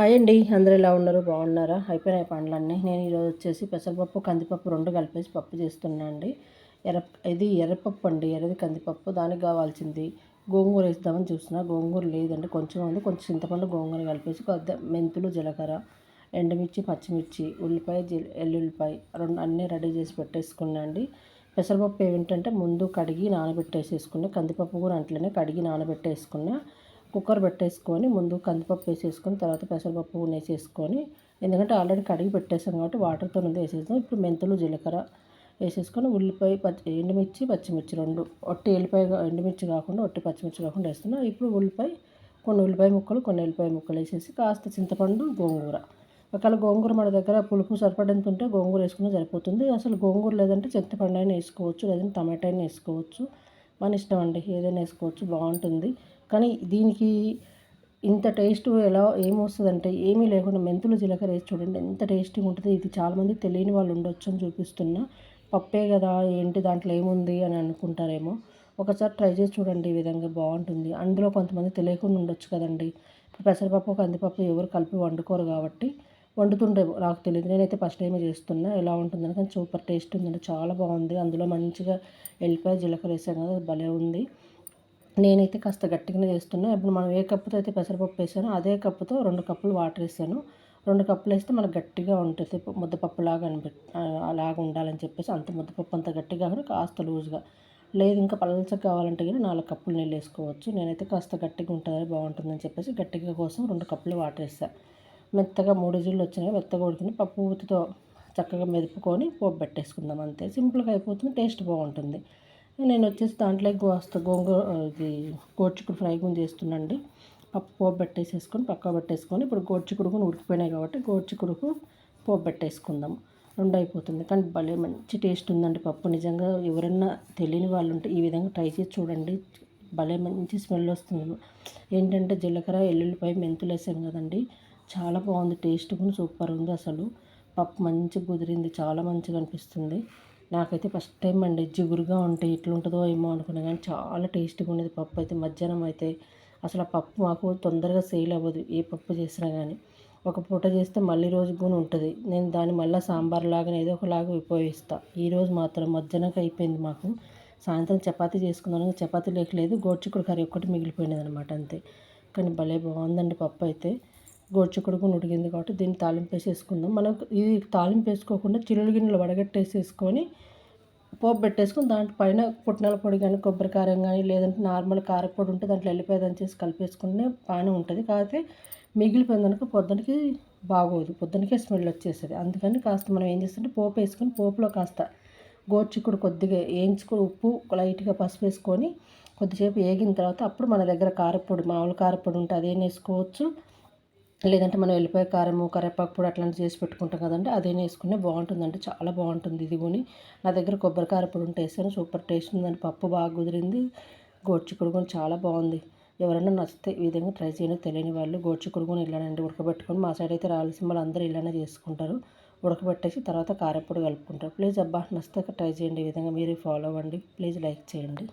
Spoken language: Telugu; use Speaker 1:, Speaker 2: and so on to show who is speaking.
Speaker 1: హాయ్ అండి. అందరూ ఎలా ఉన్నారు? బాగున్నారా? అయిపోయినాయి పండ్లన్నీ. నేను ఈరోజు వచ్చేసి పెసరపప్పు కందిపప్పు రెండు కలిపేసి పప్పు చేస్తున్నా అండి. ఎర్ర ఇది ఎర్రపప్పు అండి. ఎర్రది కందిపప్పు. దానికి కావాల్సింది గోంగూర వేద్దామని చూస్తున్నా. గోంగూర లేదండి. కొంచెం ఉంది. కొంచెం చింతపండు గోంగూర కలిపేసి కొద్ది మెంతులు జీలకర్ర ఎండుమిర్చి పచ్చిమిర్చి ఉల్లిపాయ జీ ఎల్లుల్లిపాయ రెండు అన్నీ రెడీ చేసి పెట్టేసుకున్నా అండి. పెసరపప్పు ఏమిటంటే ముందు కడిగి నానబెట్టేసేసుకున్నా. కందిపప్పు కూడా అంట్లోనే కడిగి నానబెట్టేసుకున్నా. కుక్కర్ పెట్టేసుకొని ముందు కందిపప్పు వేసేసుకొని తర్వాత పెసరపప్పు వేసేసుకొని ఎందుకంటే ఆల్రెడీ కడిగి పెట్టేసాం కాబట్టి వాటర్తో ఉంది వేసేసాం ఇప్పుడు మెంతులు జీలకర్ర వేసేసుకొని ఉల్లిపాయ పచ్చి ఎండుమిర్చి పచ్చిమిర్చి రెండు. ఒట్టి ఎల్లిపాయ ఎండుమిర్చి కాకుండా ఒట్టి పచ్చిమిర్చి కాకుండా వేస్తున్నాం. ఇప్పుడు ఉల్లిపాయ కొన్ని ఉల్లిపాయ ముక్కలు కొన్ని ఎల్లిపాయ ముక్కలు వేసేసి కాస్త చింతపండు గోంగూర. ఒకవేళ గోంగూర మన దగ్గర పులుపు సరిపడేంత ఉంటే గోంగూర వేసుకున్నా సరిపోతుంది. అసలు గోంగూర లేదంటే చింతపండు అయినా వేసుకోవచ్చు లేదంటే టమాటా అయినా వేసుకోవచ్చు. మన ఇష్టం అండి ఏదైనా వేసుకోవచ్చు బాగుంటుంది. కానీ దీనికి ఇంత టేస్ట్ ఎలా ఏమొస్తుందంటే ఏమీ లేకుండా మెంతులు జీలకర్ర వేసి చూడండి ఎంత టేస్టీగా ఉంటుంది. ఇది చాలామంది తెలియని వాళ్ళు ఉండొచ్చు అని చూపిస్తున్నా పప్పే కదా ఏంటి దాంట్లో ఏముంది అని అనుకుంటారేమో. ఒకసారి ట్రై చేసి చూడండి ఈ విధంగా బాగుంటుంది. అందులో కొంతమంది తెలియకుండా ఉండొచ్చు కదండి. పెసరపప్పు కందిపప్పు ఎవరు కలిపి వండుకోరు కాబట్టి వండుతుండే నాకు తెలియదు. నేనైతే ఫస్ట్ టైం చేస్తున్నా ఎలా ఉంటుందని కానీ సూపర్ టేస్ట్ ఉందండి చాలా బాగుంది. అందులో మంచిగా వెళ్ళిపోయి జీలకర్ర వేసాను కదా భలే ఉంది. నేనైతే కాస్త గట్టిగానే చేస్తున్నా. ఇప్పుడు మనం ఏ కప్పుతో అయితే పెసరపప్పు వేసానో అదే కప్పుతో రెండు కప్పులు వాటర్ వేసాను. రెండు కప్పులు వేస్తే మనకు గట్టిగా ఉంటుంది. ముద్దపప్పు లాగా అనిపి అలాగ ఉండాలని చెప్పేసి అంత ముద్దపప్పు అంత గట్టిగా కాకుండా కాస్త లూజ్గా. లేదు ఇంకా పలచగా కావాలంటే కానీ నాలుగు కప్పులు నీళ్ళు వేసుకోవచ్చు. నేనైతే కాస్త గట్టిగా ఉంటుంది బాగుంటుందని చెప్పేసి గట్టిగా కోసం రెండు కప్పులు వాటర్ వేసాను మెత్తగా మూడు జిల్లు వచ్చినాయి. మెత్తగా ఉడికిన పప్పు ఊతితో చక్కగా మెదుపుకొని పోపు పెట్టేసుకుందాం అంతే. సింపుల్గా అయిపోతుంది. టేస్ట్ బాగుంటుంది. నేను వచ్చేసి దాంట్లో గోస్త గోంగూర ఇది గోడ్చిక్కుడు ఫ్రై కూడా చేస్తున్నాండి పప్పు పోపు పెట్టేసేసుకొని పక్క పెట్టేసుకొని ఇప్పుడు గోడ్చిక్కుడు ఉడికిపోయినాయి కాబట్టి గోడ్చిక్కుడుకు పోపు పెట్టేసుకుందాం. రెండు అయిపోతుంది కానీ భలే మంచి టేస్ట్ ఉందండి పప్పు. నిజంగా ఎవరన్నా తెలియని వాళ్ళు ఉంటే ఈ విధంగా ట్రై చేసి చూడండి. భలే మంచి స్మెల్ వస్తుంది. ఏంటంటే జీలకర్ర ఎల్లుల్లిపాయ మెంతులు వేసాం కదండి. చాలా బాగుంది టేస్ట్ కూడా సూపర్ ఉంది అసలు. పప్పు మంచిగా కుదిరింది చాలా మంచిగా అనిపిస్తుంది. నాకైతే ఫస్ట్ టైం అండి జిగురుగా ఉంటే ఎట్లుంటుందో ఏమో అనుకున్నా కానీ చాలా టేస్టీగా ఉండేది పప్పు అయితే. మధ్యాహ్నం అయితే అసలు ఆ పప్పు మాకు తొందరగా సేల్ అవ్వదు ఏ పప్పు చేసినా కానీ. ఒక పూట చేస్తే మళ్ళీ రోజు కూడా ఉంటుంది. నేను దాన్ని మళ్ళీ సాంబార్ లాగా ఏదో ఒకలాగా ఉపయోగిస్తాను ఈరోజు మాత్రం మధ్యాహ్నంకి అయిపోయింది మాకు. సాయంత్రం చపాతీ చేసుకున్నాను చపాతీ లేకలేదు గోడ్చిక్కుడు కర్రీ ఒక్కటి మిగిలిపోయినది అనమాట అంతే. కానీ భలే బాగుందండి పప్పు అయితే. గోడ్చిక్కుడుకు ఉడికింది కాబట్టి దీన్ని తాలింపు వేసేసుకుందాం. మనం ఇది తాలింపు వేసుకోకుండా చిల్లులు గిన్నెలు వడగట్టేసేసుకొని పోపు పెట్టేసుకొని దాంట్లో పైన పుట్నాల పొడి కానీ కొబ్బరి కారం కానీ లేదంటే నార్మల్ కారపొడి ఉంటే దాంట్లో వెళ్ళిపోయేదని చేసి కలిపేసుకుంటే బాగానే ఉంటుంది. కాకపోతే మిగిలిపోయింది కనుక పొద్దునకి బాగోదు. పొద్దునకే స్మెల్ వచ్చేస్తుంది. అందుకని కాస్త మనం ఏం చేస్తుంటే పోపు వేసుకొని పోపులో కాస్త గోర్చిక్కుడు కొద్దిగా వేయించుకుని ఉప్పు లైట్గా పసుపు వేసుకొని కొద్దిసేపు వేగిన తర్వాత అప్పుడు మన దగ్గర కారపొడి మామూలు కారపొడి ఉంటే అదేం వేసుకోవచ్చు. లేదంటే మనం వెళ్ళిపోయే కారము కరివేపాకు పొడి అట్లాంటివి చేసి పెట్టుకుంటాం కదండి. అదే వేసుకునే బాగుంటుందండి. చాలా బాగుంటుంది ఇది కొని నా దగ్గర కొబ్బరి కారపొడి ఉంటే వేసాను. సూపర్ టేస్ట్ ఉందండి. పప్పు బాగా కుదిరింది. గోడ్చిక్కుడు కూడా చాలా బాగుంది. ఎవరైనా నచ్చితే ఈ విధంగా ట్రై చేయడం. తెలియని వాళ్ళు గోడ్చిక్కుడు కూడా ఇలానండి ఉడకబెట్టుకొని. మా సైడ్ అయితే రాయలసీమలు అందరూ ఇలానే చేసుకుంటారు. ఉడకబెట్టేసి తర్వాత కారపొడి కలుపుకుంటారు. ప్లీజ్ అబ్బా నచ్చితే ట్రై చేయండి. ఈ విధంగా మీరు ఫాలో అవ్వండి. ప్లీజ్ లైక్ చేయండి.